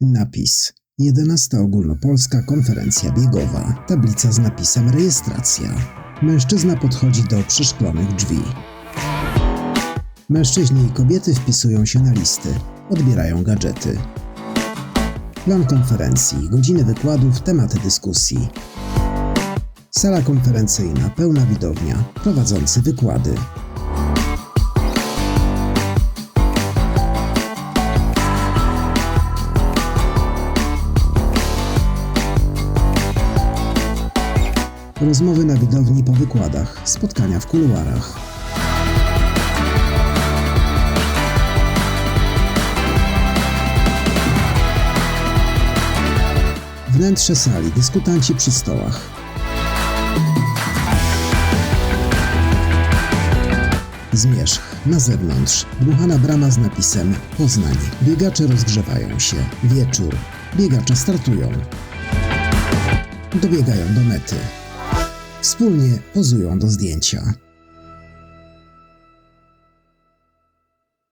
Napis. 11 Ogólnopolska Konferencja Biegowa. Tablica z napisem rejestracja. Mężczyzna podchodzi do przeszklonych drzwi. Mężczyźni i kobiety wpisują się na listy, odbierają gadżety. Plan konferencji, godziny wykładów, tematy dyskusji. Sala konferencyjna, pełna widownia, prowadzący wykłady. Rozmowy na widowni po wykładach, spotkania w kuluarach. Wnętrze sali, dyskutanci przy stołach. Zmierzch. Na zewnątrz. Dmuchana brama z napisem Poznań. Biegacze rozgrzewają się. Wieczór. Biegacze startują. Dobiegają do mety. Wspólnie pozują do zdjęcia.